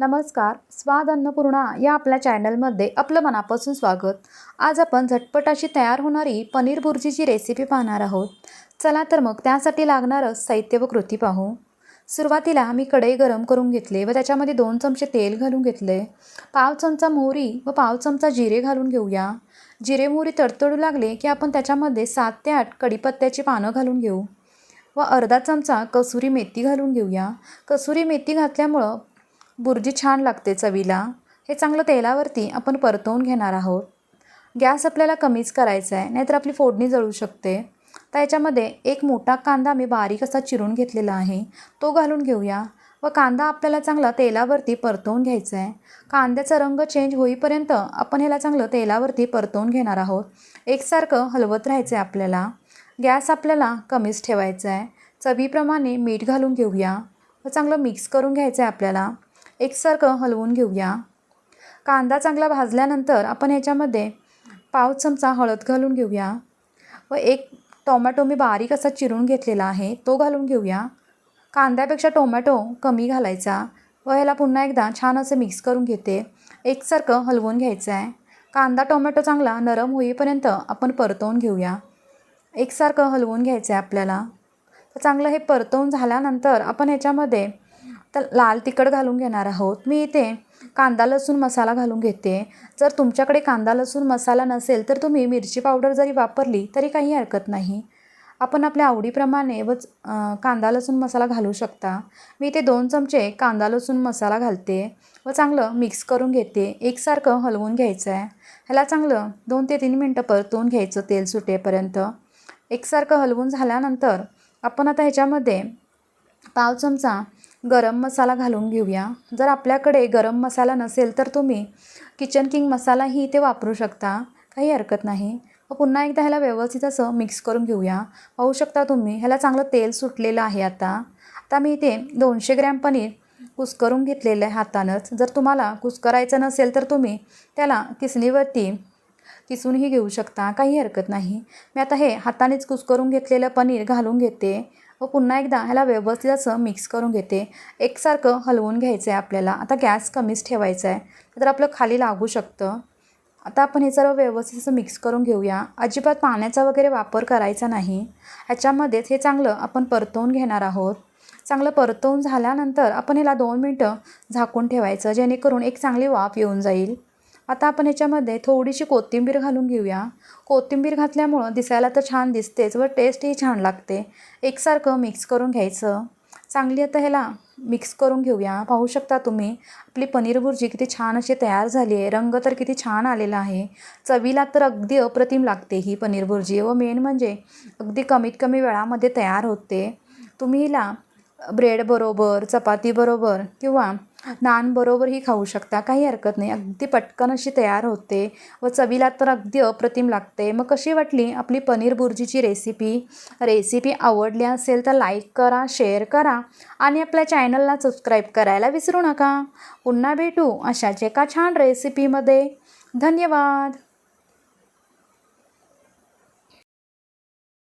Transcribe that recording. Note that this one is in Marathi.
नमस्कार स्वाद अन्नपूर्णा या आपल्या चॅनलमध्ये आपलं मनापासून स्वागत. आज आपण झटपट अशी तयार होणारी पनीर भुर्जीची रेसिपी पाहणार आहोत. चला तर मग त्यासाठी लागणारं साहित्य व कृती पाहू. सुरुवातीला मी कढई गरम करून घेतले व त्याच्यामध्ये दोन चमचे तेल घालून घेतले. पाव चमचा मोहरी व पाव चमचा जिरे घालून घेऊया. जिरे मोहरी तडतडू लागले की आपण त्याच्यामध्ये सात ते आठ कढीपत्त्याची पानं घालून घेऊ. व अर्धा चमचा कसुरी मेथी घालून घेऊया. कसुरी मेथी घातल्यामुळं बुर्जी छान लागते चवीला. हे चांगलं तेलावरती आपण परतवून घेणार आहोत. गॅस आपल्याला कमीच करायचा आहे नाहीतर आपली फोडणी जळू शकते. तर याच्यामध्ये एक मोठा कांदा मी बारीक असा चिरून घेतलेला आहे. तो घालून घेऊया. व कांदा आपल्याला चांगला तेलावरती परतवून घ्यायचा आहे कांद्याचा रंग चेंज होईपर्यंत आपण ह्याला चांगलं तेलावरती परतवून घेणार आहोत. एकसारखं हलवत राहायचं आहे आपल्याला. गॅस आपल्याला कमीच ठेवायचा आहे चवीप्रमाणे मीठ घालून घेऊया. व चांगलं मिक्स करून घ्यायचं आहे आपल्याला. एकसारखं हलवून घेऊया. कांदा चांगला भाजल्यानंतर आपण ह्याच्यामध्ये पाव चमचा हळद घालून घेऊया. व एक टोमॅटो मी बारीक असा चिरून घेतलेला आहे तो घालून घेऊया. कांद्यापेक्षा टोमॅटो कमी घालायचा व ह्याला पुन्हा एकदा छान असं मिक्स करून घेते. एकसारखं हलवून घ्यायचं आहे कांदा टोमॅटो चांगला नरम होईपर्यंत आपण परतवून घेऊया. एकसारखं हलवून घ्यायचं आहे आपल्याला. तर चांगलं हे परतवून झाल्यानंतर आपण ह्याच्यामध्ये तर लाल तिखट घालून घेणार आहोत. मी इथे कांदा लसूण मसाला घालून घेते. जर तुमच्याकडे कांदा लसूण मसाला नसेल तर तुम्ही मिरची पावडर जरी वापरली तरी काही हरकत नाही. आपण आपल्या आवडीप्रमाणे व कांदा लसूण मसाला घालू शकता. मी इथे दोन चमचे कांदा लसूण मसाला घालते व चांगलं मिक्स करून घेते. एकसारखं हलवून घ्यायचं आहे ह्याला चांगलं दोन ते तीन मिनटं परतवून घ्यायचं तेल सुटेपर्यंत. एकसारखं हलवून झाल्यानंतर आपण आता ह्याच्यामध्ये पाव चमचा गरम मसाला घालून घेऊया. जर आपल्याकडे गरम मसाला नसेल तर तुम्ही किचन किंग मसालाही इथे वापरू शकता. काही हरकत नाही. व पुन्हा एकदा ह्याला व्यवस्थित असं मिक्स करून घेऊया. पाहू शकता तुम्ही ह्याला चांगलं तेल सुटलेलं आहे आता. आता मी इथे दोनशे ग्रॅम पनीर कुस्करून घेतलेलं आहे हातानंच. जर तुम्हाला कुस्करायचं नसेल तर तुम्ही त्याला किसणीवरती किसूनही घेऊ शकता. काही हरकत नाही. मी आता हे हातानेच कुस्करून घेतलेलं पनीर घालून घेते. व पुन्हा एकदा ह्याला व्यवस्थित असं मिक्स करून घेते. एकसारखं हलवून घ्यायचं आहे आपल्याला. आता गॅस कमीच ठेवायचा आहे तर आपलं खाली लागू शकतं. आता आपण हे सर्व व्यवस्थित असं मिक्स करून घेऊया. अजिबात पाण्याचा वगैरे वापर करायचा नाही. ह्याच्यामध्येच हे चांगलं आपण परतवून घेणार आहोत. चांगलं परतवून झाल्यानंतर आपण ह्याला दोन मिनटं झाकून ठेवायचं. जेणेकरून एक चांगली वाफ येऊन जाईल. आता आपण ह्याच्यामध्ये थोडीशी कोथिंबीर घालून घेऊया. कोथिंबीर घातल्यामुळं दिसायला तर छान दिसतेच व टेस्टही छान लागते. एकसारखं मिक्स करून घ्यायचं. चांगली आता ह्याला मिक्स करून घेऊया. पाहू शकता तुम्ही आपली पनीर भुर्जी किती छान अशी तयार झाली आहे. रंग तर किती छान आलेला आहे. चवीला तर अगदी अप्रतिम लागते ही पनीर भुर्जी व मेन म्हणजे अगदी कमीत कमी वेळामध्ये तयार होते. तुम्ही हिला ब्रेडबरोबर चपातीबरोबर किंवा नानबरोबरही खाऊ शकता. काही हरकत नाही. अगदी पटकन अशी तयार होते व चवीला तर अगदी अप्रतिम लागते. मग कशी वाटली आपली पनीर बुर्जीची रेसिपी रेसिपी आवडली असेल तर लाईक करा शेअर करा आणि आपल्या चॅनलला सबस्क्राईब करायला विसरू नका. पुन्हा भेटू अशाच एका छान रेसिपीमध्ये धन्यवाद.